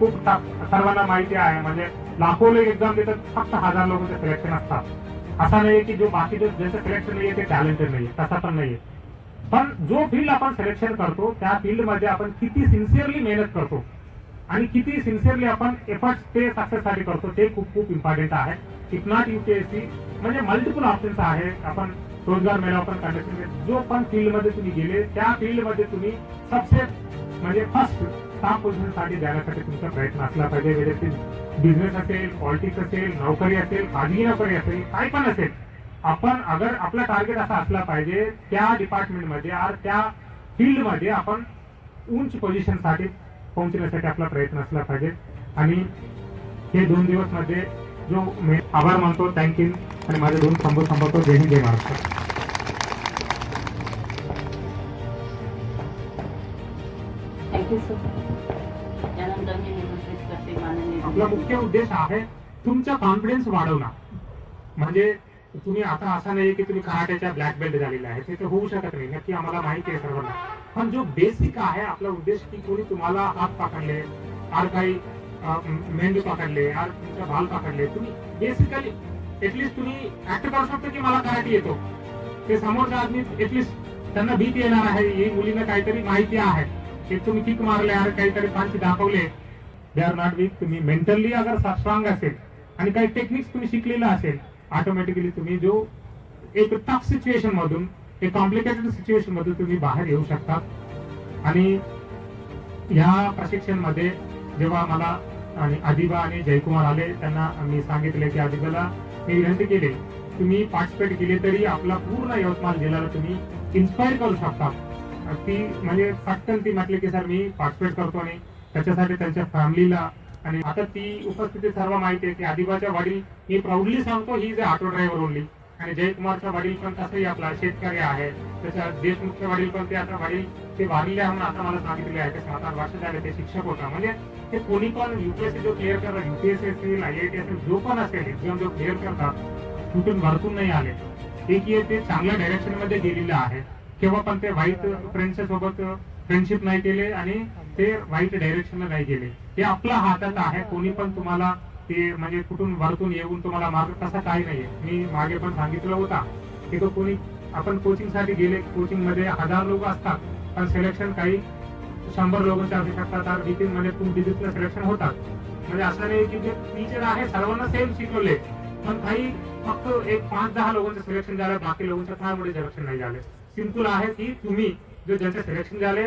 खूप सर्वांना माहिती आहे. म्हणजे लाखो लोक एक्झाम देतात फक्त हजार लोकांचं सिलेक्शन असतात. असं नाही की जो बाकीचे ज्याचं सिलेक्शन नाही ते टॅलेंटेड नाही तसा पण नाहीये. पण जो फील्ड आपण सिलेक्शन करतो त्या फील्डमध्ये आपण किती सिन्सिअरली मेहनत करतो आणि किती सिन्सिअरली आपण एफर्ट्स ते सक्सेससाठी करतो ते खूप खूप इम्पॉर्टंट आहे. इफ नॉट युपीएससी म्हणजे मल्टिपल ऑप्शन्स आहे. आपण रोजगार मेळा पण कंडक्ट जो पण फील्डमध्ये तुम्ही गेले त्या फील्डमध्ये तुम्ही सबसे म्हणजे फर्स्ट स्टाफ पोझिशनसाठी तुमचा प्रयत्न असला पाहिजे. वेळेस बिझनेस असेल पॉलिटिक्स असेल नोकरी असेल खाजगी नोकरी असेल काय पण असेल आपण अगर आपला टार्गेट असा असला पाहिजे त्या डिपार्टमेंटमध्ये त्या फील्डमध्ये आपण उंच पोझिशनसाठी पोहोचण्यासाठी आपला प्रयत्न असला पाहिजे. आणि हे दोन दिवसमध्ये जो मी आभार मानतो थँक्यू आणि माझे दोन संभव संभवतो जय हिंद जय महाराष्ट्र. त्यानंतर मी निमंत्रित करते माननीय आपला मुख्य उद्देश आहे तुमचा कॉन्फिडन्स वाढवणं. म्हणजे तुम्ही आता असं नाही की तुम्ही कराट्याच्या ब्लॅक बेल्ट झालेला आहे ते तर होऊ शकत नाही नक्की आम्हाला माहिती आहे सर्वांना. पण जो बेसिक आहे आपला उद्देश की कोणी तुम्हाला हात पकडले आर काही मेंदू पकडले आर तुमचा भाल पकडले तुम्ही बेसिकली एटलिस्ट तुम्ही ऍक्ट करू शकतो की मला कराटे येतो. ते समोरचा आदमी एटलिस्ट त्यांना भीती येणार आहे ही मुलींना काहीतरी माहिती आहे. की तुम्ही किक मारले अरे काहीतरी पाच दाखवले. दे आर नॉट वीक तुम्ही मेंटली अगर स्ट्रॉंग असेल आणि काही टेक्निक्स तुम्ही शिकलेलं असेल ऑटोमॅटिकली तुम्ही जो एक टफ सिच्युएशन मधून एक कॉम्प्लिकेटेड सिच्युएशन मधून तुम्ही बाहेर येऊ शकता. आणि ह्या प्रशिक्षणमध्ये जेव्हा मला आणि आदिबा आणि जयकुमार आले त्यांना मी सांगितले की अदिबाला मी विनंती केली तुम्ही पार्टिसिपेट केले तरी आपला पूर्ण यवतमाळ जिल्ह्याला तुम्ही इन्स्पायर करू शकता. ती म्हणजे पटकन ती म्हटली की सर मी पार्टिसिपेट करतो आणि त्याच्यासाठी त्यांच्या फॅमिलीला आणि आता ती उपस्थिती सर्व माहिती आहे की आदिबाच्या वडील मी प्राऊडली सांगतो ही जे ऑटो ड्रायव्हर ओनली आणि जयकुमारचा वडील पण तसंही आपला शेतकरी आहे. त्याच्या देशमुखचे वडील पण ते आता वडील ते वारले म्हणून आता मला सांगितले आहे. ते सात आठ वर्ष झाले ते शिक्षक होता. म्हणजे ते कोणी पण युपीएससी जो क्लिअर करतात युपीएससी असेल आय आय टी असेल जो पण असेल एक्झाम जो क्लिअर करतात कुठून भरतून नाही आले. एक ते चांगल्या डायरेक्शनमध्ये गेलेलं आहे. केव्हा पण ते वाईट फ्रेंडच्या सोबत फ्रेंडशिप नाही केले आणि ते वाईट डायरेक्शनला नाही गेले. हे आपल्या हातात आहे. कोणी पण तुम्हाला ते म्हणजे कुठून वरतून येऊन तुम्हाला मार्ग तसा काही नाहीये. मी मागे पण सांगितलं होता की तो कोणी आपण कोचिंगसाठी गेले कोचिंगमध्ये हजार लोक असतात पण सिलेक्शन काही शंभर लोकांचे असू शकतात. तर विथिन म्हणजे टू डिजिटल सिलेक्शन होतात. म्हणजे असं नाही की जे टीचर आहे सर्वांना सेम शिकवले. पण काही फक्त एक पाच दहा लोकांचं सिलेक्शन झालं बाकी लोकांचं फार मोठे सिलेक्शन नाही झाले. सिंपल आहे की तुम्ही. जो ज्यांचं सिलेक्शन झाले